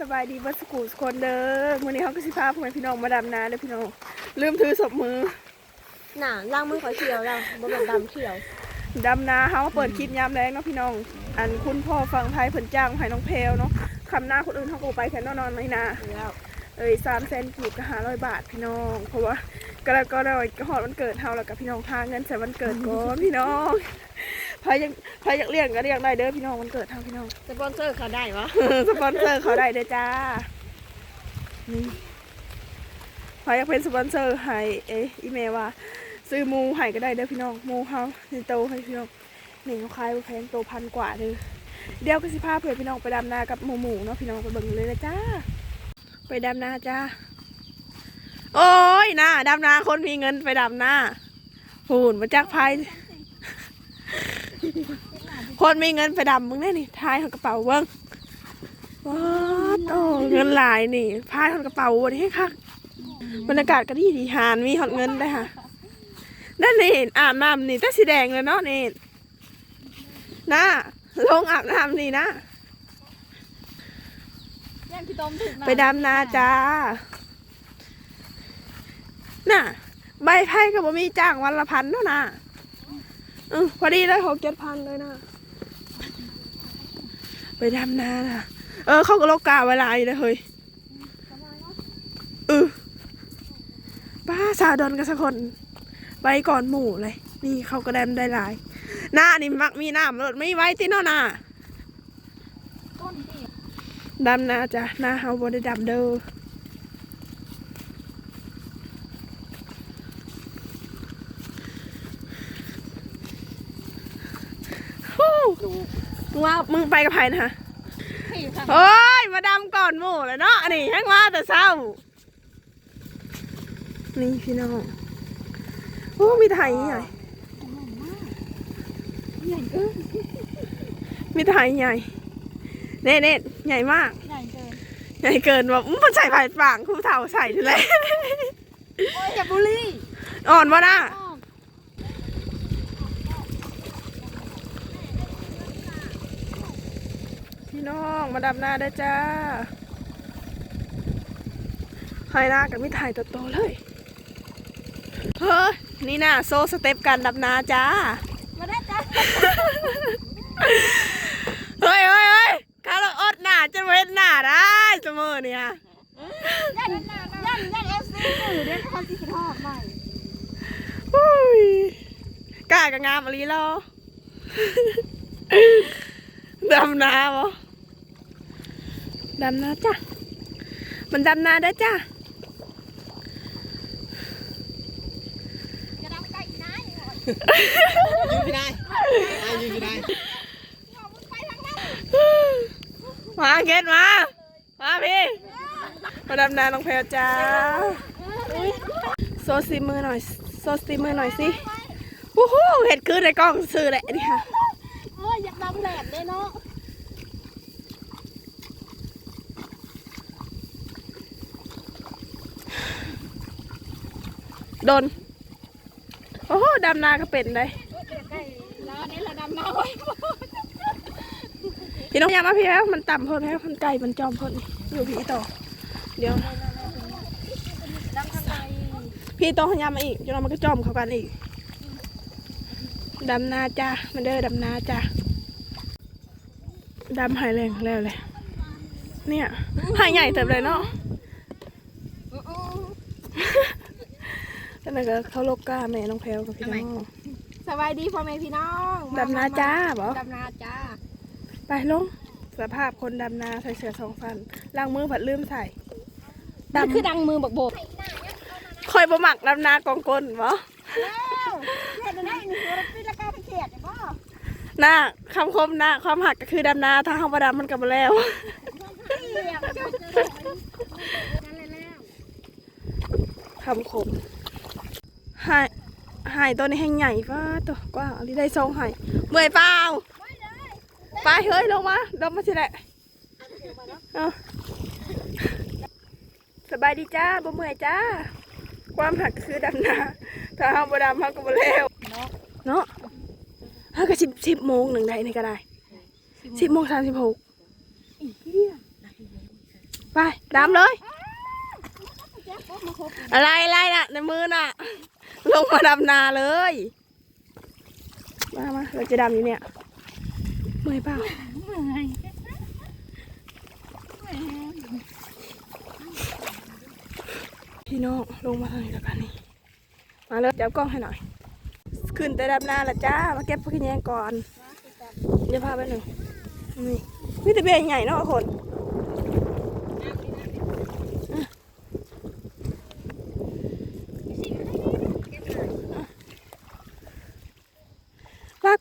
สบายดีเบัสกูสคนเด้อมื้อนี้เขาก็สิพาพ่อแม่พี่น้องมาดำนาเด้อพี่น้องลืมถือศพมือน่ะล่างมือขอเขียวแล้วบ่เป็นดำเขียวดำนาเขามาเปิดคลิปยามแรงเนาะพี่น้อง อันคุณพ่อฟังไทยเพิ่นจ้างให้น้องเพลเนาะคำหน้าคนอื่นเขาก็ไปแค่นอนๆไม่นาแล้วเอ้ยสามแสนกีบก็หาร้อยบาทพี่น้อง เพราะว่าก็แล้วก็ได้ก็หอดวันเกิดเฮาแล้วกับพี่น้องพาเงินใส่วันเกิดก่อนพี่น้อง ใครยังใครอยากเลี้ยงก็เลี้ยงได้เด้อพี่น้องวันเกิดเฮาพี่น้อง สปอนเซอร์เขาได้วะสปอนเซอร์เขาได้เด้อจ้านี่ใครอยากเป็นสปอนเซอร์ให้เอ๊ะอีเมลว่า ซื้อหมูให้ก็ได้เด้อพี่น้องหมูเฮานี่โตให้พี่น้องนี่เขาขายบ่แพงโตพันกว่าเด้อเดี๋ยวก็สิพาเพื่อนพี่น้องไปดำนากับหมูหมูเนาะพี่น้องไปเบิ่งเลยนะจ้า ไปดำนาจ้า โอ้ยนาดำนาคนมีเงินไปดำนาหูนมาจากภาย คนมีเงินไปดำมึงแน่นี่ทายของกระเป๋าเบิ้งว้าวโตเงินหลายนี่พายของกระเป๋าวันนี้ค่ะบรรยากาศก็ดีดีหานมีหอดเงินได้ค่ะนั่นนี่อาบน้ำนี่แต่สีแดงเลยเนาะนี่นะลงอาบน้ำนี่นะย่างพี่ต้มถึงไปดำนาจ้าน่ะใบไผ่ก็บ่มีจ้างวันละพันเนาะนะเออพอดีได้หกเจ็ดพันเลยนะ ไปดำนาน่ะเออ เขาก็โลกกาเวลาอยู่เลยเฮ้ยเออป้าสาวดอนกันสักคนไปก่อนหมู่เลย นี่เขาก็แดมได้หลาย หน้านี่มักมีน้ำรถไม่ไว้ที่เนาะน่ะต้นที่ดำนาจ้ะหน้าเฮาบ่ได้ดำเด้อ ฮู้มึงว่ามึงไปกับใครนะฮะที่ค่ะเฮ้ยมาดำก่อนหมู่เลยเนาะอันนี้ให้มาแต่เช้า นี่พี่น้องโอ้มีไทยใหญ่ใหญ่เกินมีไทยใหญ่เน่เน่ใหญ่มาก ใหญ่เกินใหญ่เกินแบบอื้อมันใส่ผ่ายปางคู่เท่าใส่นี่แหละโอ้ยอย่าบุลี่ อ่อนวะน่ะ อ้อมพี่น้องมาดำนาได้จ้าไฮนากับมิถ่ายโตๆเลย เฮ้ย นี่น่ะโซสเต็ปการดำนาจ้า มาได้จ้ะเฮ้ยเฮ้ยเฮ้ยข้าเราอดหนาจะเว้นหนาได้เสมอเนี่ยยันยันยันเอฟซีอยู่เดี๋ยวเขาสิทอดใหม่อุ้ยกล้ากับงามอลีรอดำนาบ่ ดำนาจ้ะ มันดำนาได้จ้ะกระดำไก่นะยืนไม่ได้อะยืนไม่ได้มาเกตมา มาพี่ มาดำนาน้องแพรจ้า โซซีมือหน่อย โซซีมือหน่อยสิวู้ฮู้เห็ดคือในกล้องซื้อแหละนี่ค่ะโอ้ยอยากดำแหลมเลยเนาะ โดน โอ้โหดำนาก็เป็นเลยไก่แล้วนี่ละดำน้ำไว้พี่น้องอยามาพี่แล้วมันต่ำเพิ่นแล้วมันไก่มันจอมเพิ่นอยู่พี่ต่อ เดี๋ยวดำข้างในพี่ต้องพยายามมาอีกจนเรามันก็จอมเข้ากันอีกดำนาจ้ามันเด้อดำนาจ้าดำหายแรงแล้วเลยเนี่ยหายใหญ่เติบเลยเนาะ แต่นั่นก็เขาโลกกาแม่น้องแพลวกับพี่น้องสบายดีพ่อแม่พี่น้องดำนาจ้าบอดำนาจ้า ไปลงสภาพคนดำนาใส่เสื้อสองฟันล้างมือผัดลืมใส่มันคือดังมือบักโบกคอยบ่หมักดำนากองกลบ่แล้วเขียดได้หนึ่งตัวพี่ละก้าไปเขียดบ่หน้าคำคมหน้าความหักก็คือดำนาถ้าเขาบ่ดำมันก็บ่แล้วเขียดนั่นเลยแล้วคำคมหาย หายตัวนี้แห้งใหญ่ฟ้าตัวกว้างอันนี้ได้ทรงหายเมื่อยเปล่าไปเฮ้ยลงมาลงมาสิแหละเอาสบายดีจ้าบ่เมื่อยจ้า ความหักก็คือดำนาถ้าเขาบ่ดำเขาก็บ่แล้วเนาะเขาก็สิบสิบโมงหนึ่งได้นี่ก็ได้สิบโมงสามสิบหกไปดำเลย อะไรอะไรน่ะในมือน่ะ ลงมาดำนาเลย มามาเราจะดำอยู่เนี่ย เมื่อยเปล่าพี่น้องลงมาทางนี้แล้วกันนี่ มาเลยจับกล้องให้หน่อย ขึ้นแต่ดำนาละจ้า มาเก็บพักแยงก่อน เดี๋ยวพาไปหนึ่งนี่มีแต่เบี้ยใหญ่เนาะคน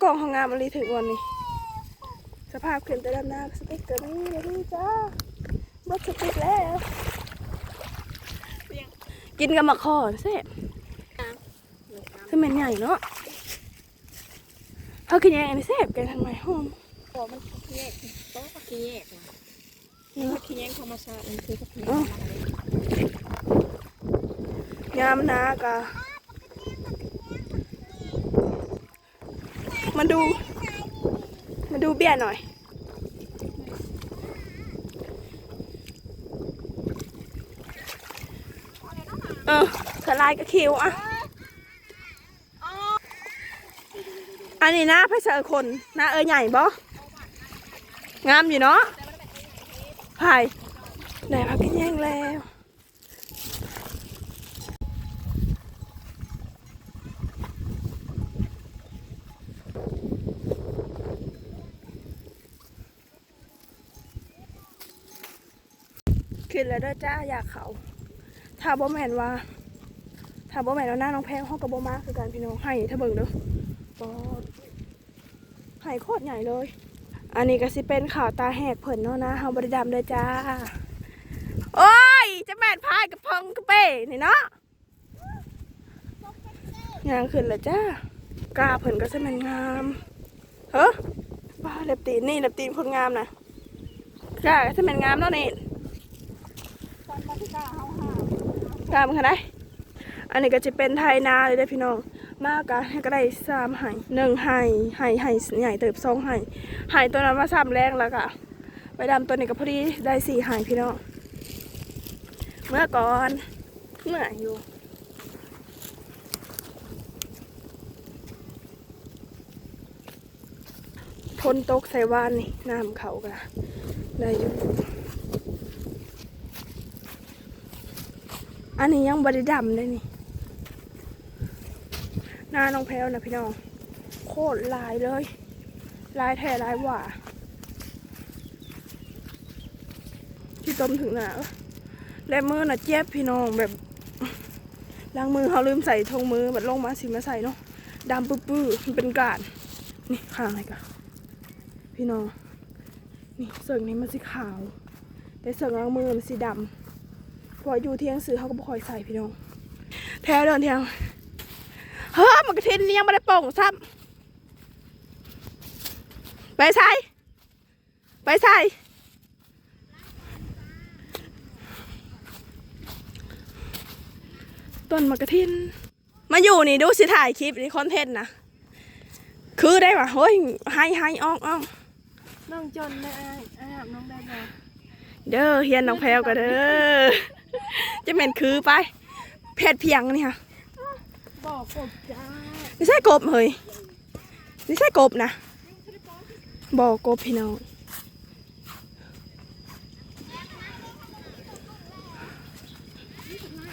กองของงานมันรีถึงวันนี้ สภาพขึ้นแต่ดำนาสติ๊กเกอร์นี่เลยนี่จ้าบดสติ๊กแล้ว กินกับมะขอเซ่คือมันใหญ่เนาะเขากินยังไงนี่เซ่บแกงทำไมหอมตัวมันขี้แยกโต๊ะก็ขี้แยกนะนี่ก็ขี้แยกธรรมชาติมันคือก็ขี้แยกยามนากะ มาดู มาดูเบี้ยหน่อย เออสลายกับคิวอะ อันนี้นะพี่เสือคนนะเออใหญ่บ่งามอยู่เนาะไผ่ไหนพักกินแย่งแล้ว ขึ้นแล้วเด้อจ้าอยากเขาถ้าบ่แม่นว่า ถ้าบ่แม่นว่าหน้าน้องแพงห้องกับบ่มาคือการพี่น้องให้ถ้าเบิ่งเด้อปอดให้โคตรใหญ่เลย อันนี้ก็สิเป็นข่าวตาแหกเพิ่นเนาะนะเฮาบ่ได้ดำเด้อจ้า โอ้ยจะแม่นพายกับพองกับเป้นี่เนาะย่างขึ้นแล้วจ้ากาเพิ่นก็สิม่นงามเฮ้อว้าเล็บตีนนี่เล็บตีนคนงามนะกาก็สิม่นงามเนาะนี่ ตาที่กามกันได้อันนี้ก็จะเป็นไทยนาเลยเด้พี่น้อง มากกันก็ได้สามไห่หนึ่งไห่ไห่ไห่ใหญ่เติบสองไห่ไห่ตัวนั้นมาสามแรงแล้วก็ไปดำตัวนี้ก็พอดีได้สี่ไห่พี่น้อง เมื่อก่อนเมื่ออยู่พนตกใส่วานนี่น้ำเขากันได้อยู่ นนี้ยังบริดำเลยนี่ หน้าน้องแพลวนะพี่น้อง โคตรลายเลย ลายแท้ลายหว่าที่ต้มถึงหนาและมือน่ะเจ็บพี่น้องแบบล้างมือเขาลืมใส่ทงมือแบบลงมาสิมาใส่เนาะดำปื้อๆมันเป็นกาดนี่ข้างไหนกันพี่น้องนี่เสิร์งนี้มันสีขาว แต่เสิร์งล้างมือมันสีดำ พออยู่เที่ยงซื้อเขาก็บ่คอยใส่พี่น้องแถวเดินเที่ยง เฮ้ยมันกระเทนนี่ยังไม่ได้โป่งซ้ำไปใส่ไปใส่ต้นมะกระทิน มาอยู่นี่ดูสิถ่ายคลิปนี่คอนเทนต์นะ คือได้ปะเฮ้ยให้ให้ออกออกน้องจนได้อ้ายน้องได้บ่เด้อเฮียนน้องแพลวกันเด้อ จะเหม็นคือไป เพชรเพียงนี่ค่ะบอกกบจ้านี่ใช่กบเฮ้ยนี่ใช่กบนะบอกกบพี่น้อง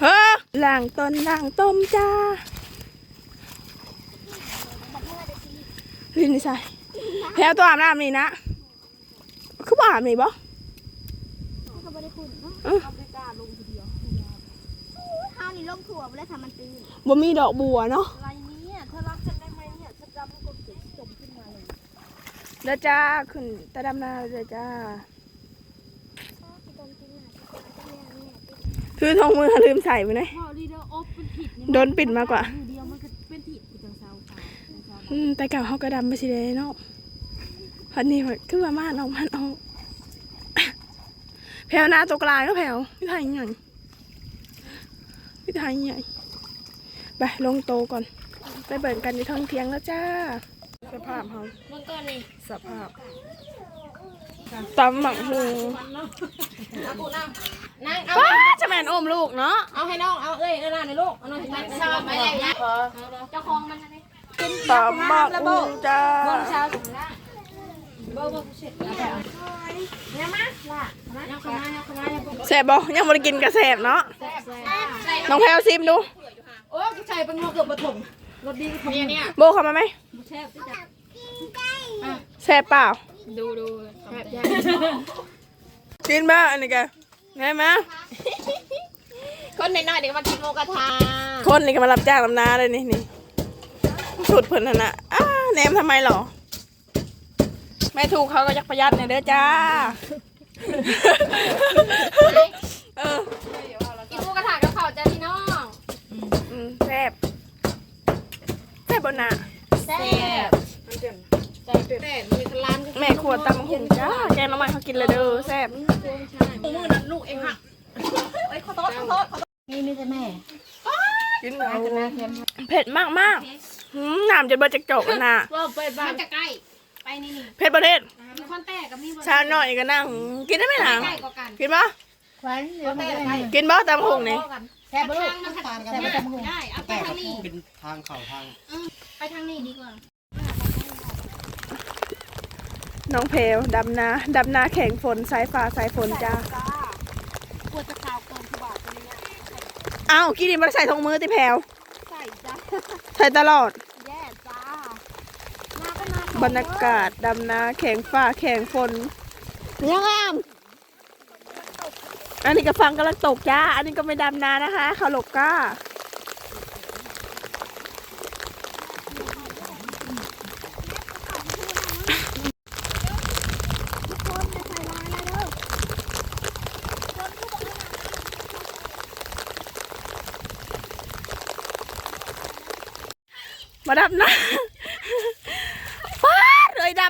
เฮ้อล่างต้นล่างต้มจ้าลินนี่ใช่แพลวตัวอาบน้ำนี่นะ คือบ่อาบนี่บ่ ลงถั่วบ่ได้ทำมันตื่นบ่มีดอกบัวเนาะอะไรเนี่ยเธอรับฉันได้ไหมเนี่ยฉันรับมันก็เกิดจมขึ้นมาเลยเด้อจ้าขึ้นตะดำนาเด้อจ้าคือทงมือลืมใส่ไปเลยพอดีเดอร์อบเป็นผิดโดนปิดมากกว่าเดียวมันก็เป็นผิดกูจังเซาค่ะอืมแต่เก่าเขากระดำไปสิเลยเนาะพันนี้แบบคือว่ามาน้องมันเอาแผวหน้าตัวกลางก็แผวพี่ไทยใหญ่ พี่ไทยใหญ่ไปลงโตก่อน ไปเบิ่งกันในท้องเทียงแล้วจ้า สภาพเขามันก็นี่สภาพตำหมักหูเอาปูนั่งนั่งเอาป้าจะแม่นอมลูกเนาะเอาให้น้องเอาเอ้ยเอาหน้าในลูกเอาหน้าให้น้องไปเลยนะเจ้าของมันนะนี่ตำหมักหูจ้าบ่เช้าถึงละบ่บ่เสร็จแล้วเนี่ยมาล่ แสบบ่ยังบ่ได้กินกระแสบเนาะแซ่บแซ่บน้องแพลวซิมดูโอ้ยใส่เป็นงอเกือบปฐมรถดีเนี่ยเนี่ยโบเข้ามาไหมแซ่บที่จะแสบเปล่า ดูดูแซ่บยากกินบ้าอันนี้แกไงมาคนน้อยๆเด็กมากินโมกระทาคนนี่ก็มารับจ้างลำนาเลยนี่นี่สุดเพิ่นนั่นน่ะอ้าแหนมทำไมหรอ ไม่ถูกเขาก็อยากประหยัดเนี่ยเด้อจ้า เออกินโมกระทากับข้าวจ้าพี่น้องอืมแซ่บแซ่บบนน่ะแซ่บแซ่บแซ่บมีร้านแม่ขวดตำบักหุ่งจ้า แกงน้ำมันเขากินเลยเด้อแซ่บมือนั้นลูกเองค่ะไอ้ขอโทษขอโทษนี่มีแต่แม่กินเอาแม่เค็มเผ็ดมากมากๆหืมน้ำจะเบิดจากจกแล้วน่ะว่าไปบ้านจะใกล้ ไปนี่นี่เผ็ดประเทศมีคนแตกกับมีบชาหน่อยก็นั่ง กินได้ไหมหนังใกล้กว่ากันกินปะควันเดี๋ยวไม่ได้กินปะตำบักหุ่งนี่แซ่บลูกแซ่บจังได้เอาไปแต่ทางนี้เป็นทางเข่าทางไปทางนี้ดีกว่าน้องเพลดำนาดำนาแข่งฝนสายฟ้าสายฝนจ้าปวดตะขาวเกินที่บาทตัวนี้อ้าวกินดิมันใส่ทงมือติแพลวใส่จ้าใส่ตลอด แย่จ้ามาก็มา บรรยากาศดำนาแข่งฟ้าแข่งฝนยังไงอันนี้ก็ฟังกำลังตกจ้า อันนี้ก็ไม่ดำนานะคะเขาหลบก้ามาดำนา ป้าดเลยด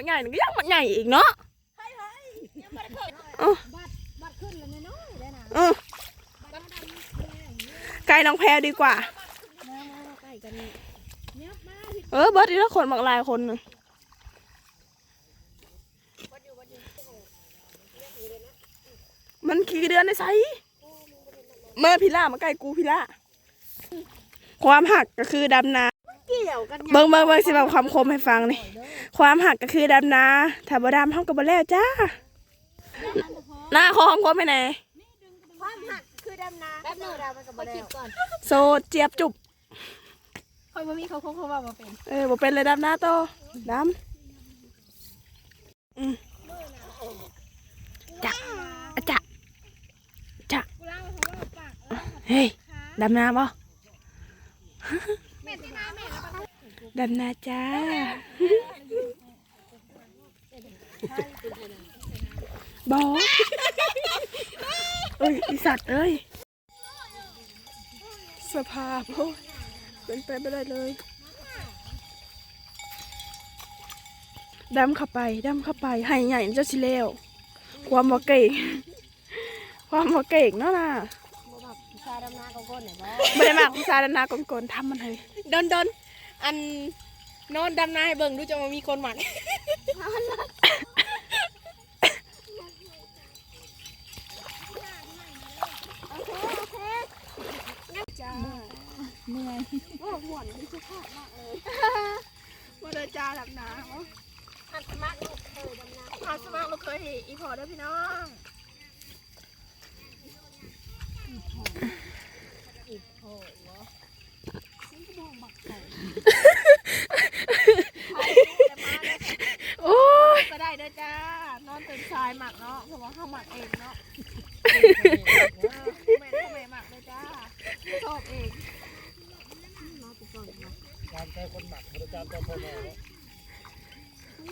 ำหันใหญ่หนึ่งก็ยังมันใหญ่อีกเนาะไกลน้องแพรดีกว่า เออเบิร์ดอีละคนบางลายคนนึงมันขี่เดือนในไซเมื่อพิล่ามาใกล้กูพิล่าความหักก็คือดำนา เกี่ยวกันเบิ่งเบิ่งเบิ่งสิแบบคำคมให้ฟังนี่ความหักก็คือดำนาถ้าบ่ดำเฮาก็บ่แล้วจ้าหน้าขอคำคมให้แหน่ความหักคือดำนาแป๊บนึงเราไปกับบ่ได้ก่อนโซเจี๊ยบจุบคอยบ่มีเขาคงเขาว่าบ่เป็นเออบ่เป็นเลยดำนาโตดำอืมจะอะจะจะเฮ้ยดำนาบ่ ดำนาจ้า บอเอ้ยอีสัตว์เอ้ย สภาพโอ้ยเป็นไปไม่ได้เลย ดำเข้าไป ดำเข้าไป ให้ใหญ่เจ้าสิเลวความว่าเก่ง ความว่าเก่งเนาะน่ะชายดำนาของคนไหนบ่ไม่ได้มากพิซาดานากลนๆทำมันให้ดนดน อันนอนดำนาให้เบิ่งดูจะมามีคนหมันเหนื่อยว่าหวนที่สุภาพมากเลยว่าเดจาหลับหนาหัดสมัครลูกเคยดำน้าหัดสมัครลูกเคยอีพอด้วยพี่น้องอีพอ โอ้ยก็ได้เด้อจ้า นอนตื่นสายหมักเนาะเพราะว่าเขาหมักเองเนาะเออแม่ทำไมหมักเลยจ้าชอบเองการใช้คนหมักบริการต่อพ่อแม่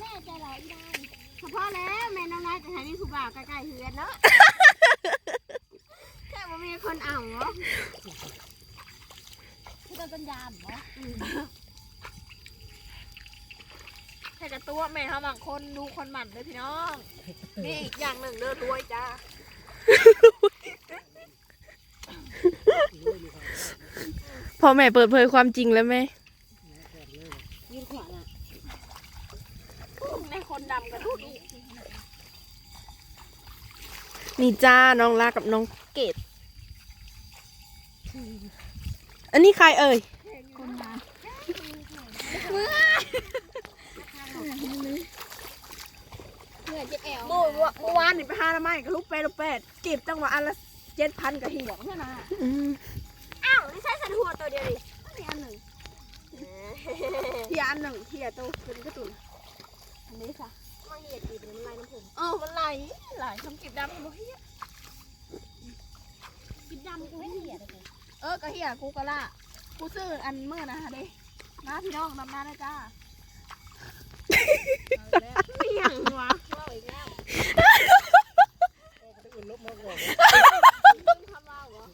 แม่ใจร้ายได้เฉพาะแล้วแม่น้องนายจะให้นี่ผู้บ่าวใกล้ๆเฮือนเนาะแค่ว่ามีคนเอางเนาะ เป็นปัญญาเหรอให้กับตัวแม่เขาบางคนดูคนหมั่นเลยพี่น้อง นี่อีกอย่างหนึ่งเด้อรวยจ้าพอแม่เปิดเผยความจริงแล้วไหมยืนขวาน่ะในคนดำกันดูดูนี่จ้าน้องลากับน้องเกด อันนี้ใครเอ่ยเหนื่อยเจ็บแอวเมื่อวะเมื่อวานนี่ไปหาละไม้กับลูกแปดลูกแปดเก็บจังหวะอันละเจ็ดพันกับเหี่ยวเท่านั้นอืมอ้าวนี่ใช่สันหัวตัวเดียวดินี่อันหนึ่งเหี่ยอันหนึ่งเหี่ยตัวตัวนี้ก็ตุนอันนี้ค่ะมาเหียดดีเป็นน้ำลายน้ำผมเออมันไหลไหลทำเก็บดำบ่เหี่ยกินดำกูไม่เหียดเลย เออกะเหี่ยกูกะละกูซื้ออันเมื่อนะฮะเด้มาพี่น้องนำมาได้จ้าไม่ยังวะเล่าอีกแล้วทำเล่าเหรอ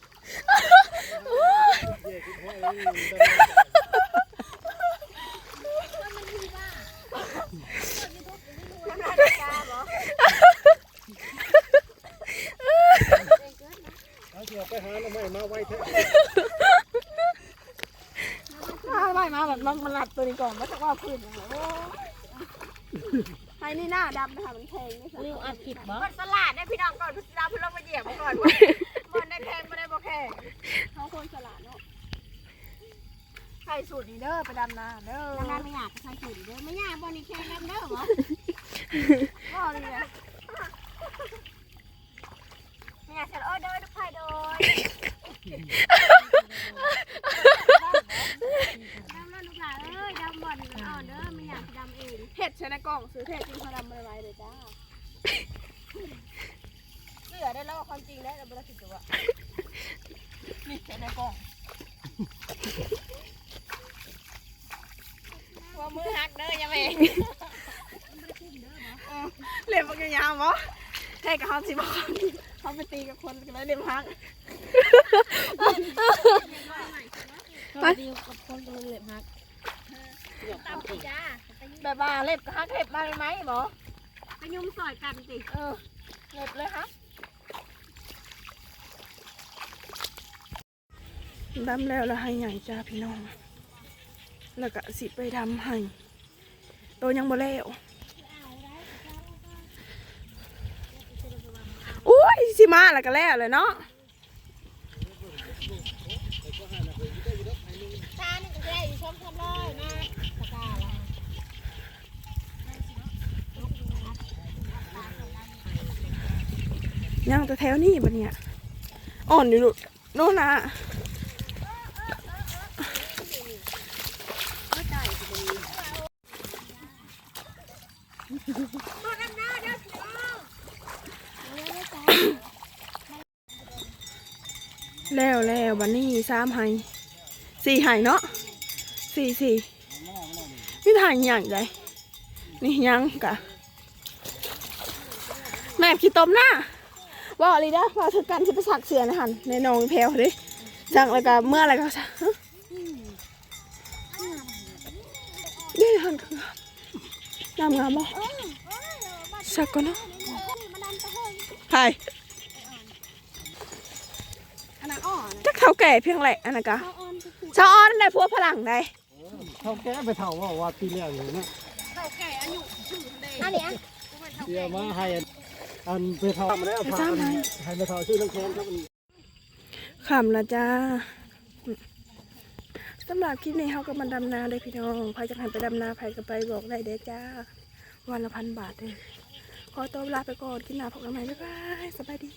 เอาเสือไปหาแล้วไม่มาไว้เถอะมาไหลมาแบบมันมันหลับตัวนี้ก่อนแล้วจะว่าพื้นอย่างไรโอ้ยให้นี่หน้าดำนะคะมันแพงนี่ค่ะลืมอัดผิดบ่สลัดได้พี่น้องก่อนพี่ดาวพี่ลงมาเหยียบก่อนมันได้แพงไม่ได้บ่แพงเขาคนสลัดเนาะใส่สูตรนี้เด้อไปดำนาเด้อน้ำน้ำไม่อยากใส่ถุงเด้อไม่อยากบ่นี่แค่น้ำเด้อเหรอก็นี่แหละไม่อยากใส่เออเด้อทุกไผ่โดย ดำแล้วลูกหลานเอ้ยดำบ่อนอ่อนเด้อไม่อยากดำเองเห็ดช้ในกล่องซื้อเห็ดจริงเขาดำอะไรไเลยจ้าเสือได้แล้วความจริงได้แต่บ่ได้ผิดตัวนี่ใช้ในกล่องว่ามือหักเด้อยังไงเล็บมันยาวๆบ่ให้กับเขาสิบอก เขาไปตีกับคนกันแล้วเล็บหักไปดีกับคนตัวเล็บหักตามพี่จ้าแบบว่าเล็บหักเล็บมาเลยไหมบอไปยุ่มซอยกันสิเออเล็บเลยฮะดำแล้วแล้วให้ใหญ่จ้าพี่น้อง แล้วก็สิไปดำให้ตัวยังบ่แล้ว ที่มาแล้วก็แล้วเลยเนาะชานี่ก็ได้อยู่ช่องทำร้อยนะตะกาละยังแต่แถวนี้ปะเนี่ยอ่อนอยู่ลูกโน่นนะ แล้วแล้วบันนี้สามไห้สี่ไห้เนาะสี่สี่นี่ถ่ายอย่างไรนี่ยังกะ แม่ขี้ต้มหน้าว่าอะไรนะว่าเธอกันที่ไปสักเสือนะหันในหนองแพรวดิสักแล้วก็เมื่ออะไรก็สักเดี๋ยวหันคืองามงามบ่สักก่อนเนาะใคร อันนั้นอ่อน จักเท่าแก่เพียงแหละอันนั้นกะชาวอ้อนได้พวกพลังได้เขาแก้ไปเท่าว่าว่าปีแล้วอยู่นะอันเนี้ยเดี๋ยวมาให้อันอันไปเท่ามาแล้วพาอันให้ไปเท่าชื่อน้องแคนครับมันขำละจ้าสำหรับคลิปนี้เขาก็มาดำนาเลยพี่น้องใครจะหันไปดำนาใครก็ไปบอกได้เด้อจ้า วันละพันบาทเลยขอตัวลาไปก่อนกินหนาพกน้ำใหม่บ๊ายบายสบายดี